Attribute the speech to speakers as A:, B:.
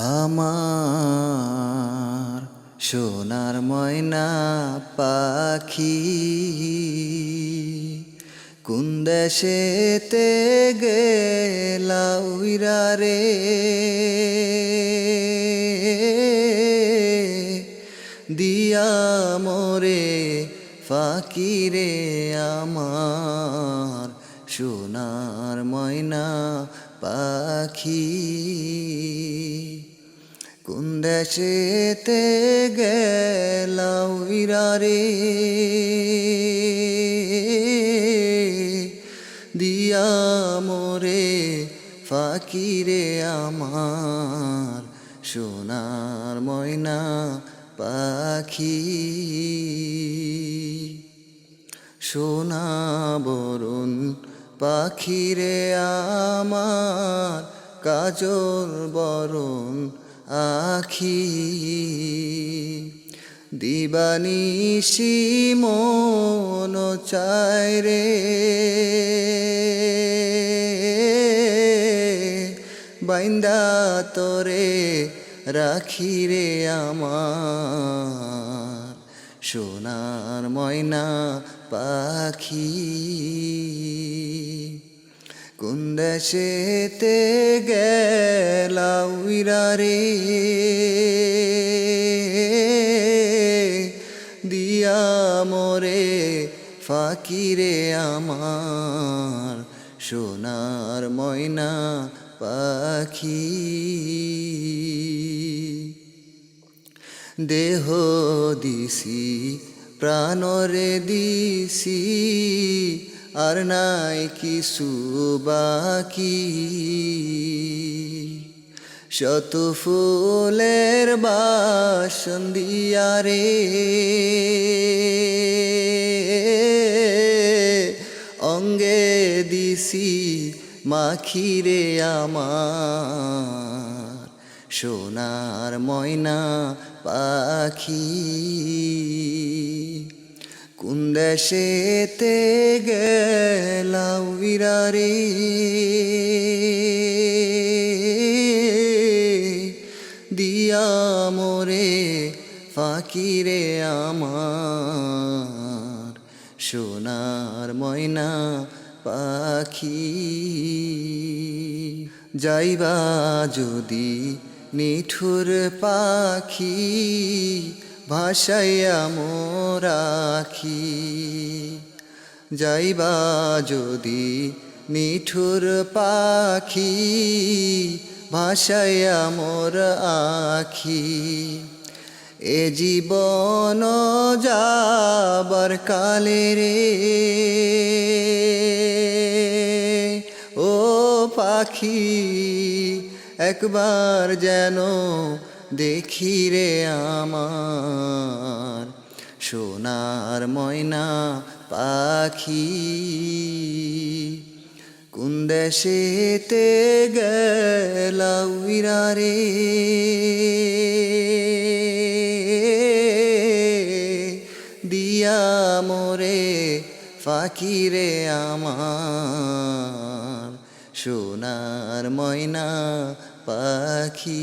A: আমার সোনার ময়না পাখি, কোন দেশেতে গেলা রে? দিয়া মোরে ফাকিরে আমার সোনার ময়না পাখি। কোন দেশেতে গেলাও রে দিয়া মোরে ফাকিরে আমার সোনার ময়না পাখি। সোনা বরুণ পাখিরে আমার কাজল বরণ আখি। দিবানিশি মন চায় রে। বাইন্দা তোরে রাখি রে আমার। সোনার ময়না পাখি। কোন দেশেতে দিয়া মোরে ফাকিরে আমার সোনার ময়না পাখি। দেহ দিছি প্রাণরে দিছি আর নাই কিছু বাকি। শত ফুলের বাসন রে। অঙ্গে দিছি মাখিরে আমার সোনার ময়না পাখি। কোন দেশেতে গেলাও রে দিয়া মোরে ফাকিরে আমার সোনার ময়না পাখি। যাইবা যদি নিঠুর পাখি ভাসাইয়া মোরাখি যাইবা যদি নিঠুর পাখি ভাসাইয়া মোর আখি। এ জীবন যাবার কালে রে। ও পাখি, একবার যেন দেখি রে আমার সোনার ময়না পাখি। কোন দেশেতে গেলাউইরা রে? দিয়া মোরে ফাকিরে আমার সোনার ময়না পাখি।